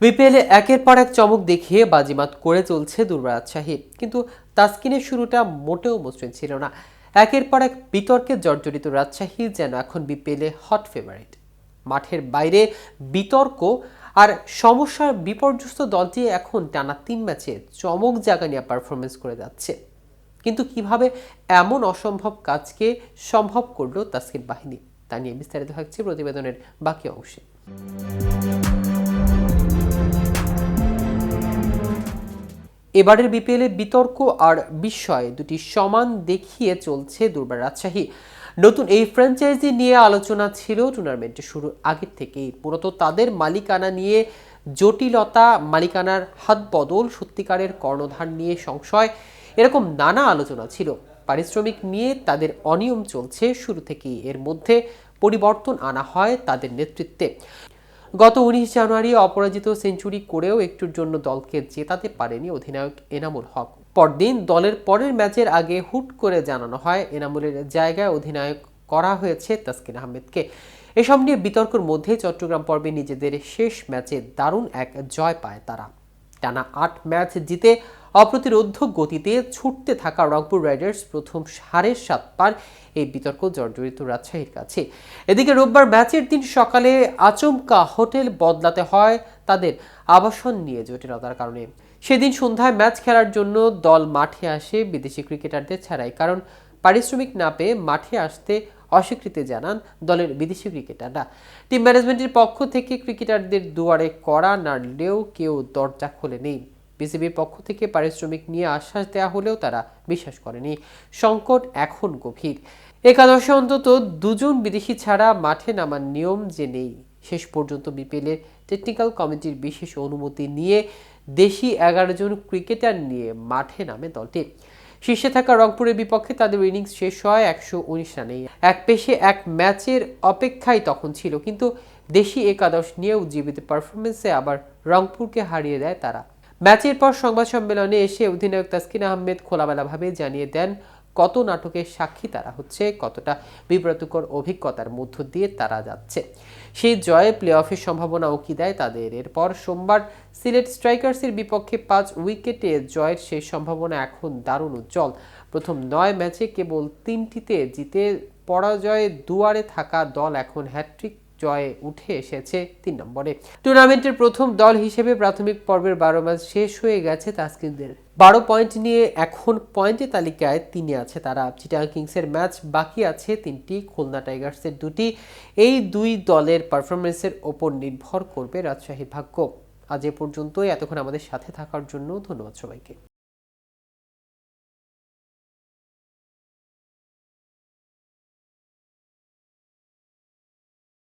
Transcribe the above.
বিপিএলে একের পর এক চমক দেখিয়ে বাজিমাত করে চলছে দুর্বা রাজশাহী। কিন্তু তাসকিনের শুরুটা মোটেও মসৃণ ছিল না। একের পর এক বিতর্কে জর্জরিত রাজশাহী যেন এখন বিপিএলে হট ফেভারিট মাঠের বাইরে বিতর্ক আর সমস্যার বিপর্যস্ত দলটি এখন টানা তিন ম্যাচে চমক জাগা নিয়ে পারফরমেন্স করে যাচ্ছে। কিন্তু কীভাবে এমন অসম্ভব কাজকে সম্ভব করল তাস্কিন বাহিনী, তা নিয়ে বিস্তারিত থাকছে প্রতিবেদনের বাকি অংশে। এবারের বিপিএলে বিতর্ক আর বিস্ময় দুটি সমান দেখিয়ে চলছে দুর্বার রাজশাহী। নতুন এই ফ্র্যাঞ্চাইজি নিয়ে আলোচনা ছিল টুর্নামেন্টের শুরুর আগের থেকেই। মূলত তাদের মালিকানা নিয়ে জটিলতা, মালিকানার হাত বদল সত্যিকারের কর্ণধার নিয়ে সংশয়, এরকম নানা আলোচনা ছিল। পারিশ্রমিক নিয়ে তাদের অনিয়ম চলছে শুরু থেকেই। এর মধ্যে পরিবর্তন আনা হয় তাদের নেতৃত্বে। গত উনিশ জানুয়ারি অপরাজিত সেঞ্চুরি করেও একটুর জন্য দলকে জেতাতে পারেনি অধিনায়ক এনামুল হক। পরদিন দলের পরের ম্যাচের আগে হুট করে জানানো হয় এনামুলের জায়গায় অধিনায়ক করা হয়েছে তাসকিন আহমেদকে। এসব নিয়ে বিতর্কের মধ্যে চট্টগ্রাম পর্বে নিজেদের শেষ ম্যাচে দারুণ এক জয় পায় তারা। টানা আট ম্যাচ জিতে অপ্রতিরোধ গতিতে ছুটতে থাকা রংপুর রাইডার্স প্রথম সাড়ে সাত পার এই বিতর্ক জর্জরিত রাজশাহীর কাছে। এদিকে রোববার ম্যাচের দিন সকালে আচমকা হোটেল বদলাতে হয় তাদের আবাসন নিয়ে জটিলতার কারণে। সেদিন সন্ধ্যায় ম্যাচ খেলার জন্য দল মাঠে আসে বিদেশি ক্রিকেটারদের ছাড়াই, কারণ পারিশ্রমিক না পেয়ে মাঠে আসতে অস্বীকৃতি জানান দলের বিদেশি ক্রিকেটাররা। টিম ম্যানেজমেন্টের পক্ষ থেকে ক্রিকেটারদের দুয়ারে কড়া নাড়লেও কেউ দরজা খোলেনি। বিসিবির পক্ষ থেকে পারিশ্রমিক নিয়ে আশ্বাস দেওয়া হলেও তারা বিশ্বাস করেনি। সংকট এখন গভীর। একাদশে অন্তত দুজন বিদেশি ছাড়া মাঠে নামার নিয়ম যে নেই শেষ পর্যন্ত বিপিএলের টেকনিক্যাল কমিটির বিশেষ অনুমতি নিয়ে দেশি এগারো জন ক্রিকেটার নিয়ে মাঠে নামে দলটি। শীর্ষে থাকা রংপুরের বিপক্ষে তাদের ইনিংস শেষ হয় একশো উনিশ রানেই। এক পেশে, এক ম্যাচের অপেক্ষাই তখন ছিল, কিন্তু দেশি একাদশ নিয়ে উজ্জীবিত পারফরমেন্সে আবার রংপুরকে হারিয়ে দেয় তারা। ম্যাচের পর সংবাদ সম্মেলনে এসে অধিনায়ক তাসকিন আহমেদ খোলামেলাভাবে জানিয়ে দেন কত নাটকের সাক্ষী তারা হচ্ছে, কতটা বিব্রতকর অভিজ্ঞতার মধ্য দিয়ে তারা যাচ্ছে। সেই জয়ে প্লে অফের সম্ভাবনাও কি দেয় তাদের? এরপর সোমবার সিলেট স্ট্রাইকার্সের বিপক্ষে পাঁচ উইকেটে জয়ের সেই সম্ভাবনা এখন দারুণ উজ্জ্বল। প্রথম নয় ম্যাচে কেবল তিনটিতে জিতে পরাজয়ে দুয়ারে থাকা দল এখন হ্যাট্রিক জয়ে উঠে এসেছে তিন নম্বরে। টুর্নামেন্টের প্রথম দল হিসেবে প্রাথমিক পর্বের বারো ম্যাচ শেষ হয়ে গেছে তাস্কিনদের। বারো পয়েন্ট নিয়ে এখন পয়েন্টের তালিকায় তিনি আছে তারা। চিটাং কিংসের ম্যাচ বাকি আছে তিনটি, খুলনা টাইগার্সের দুটি। এই দুই দলের পারফরমেন্সের ওপর নির্ভর করবে রাজশাহী ভাগ্য। আজ এ পর্যন্তই। এতক্ষণ আমাদের সাথে থাকার জন্য ধন্যবাদ সবাইকে।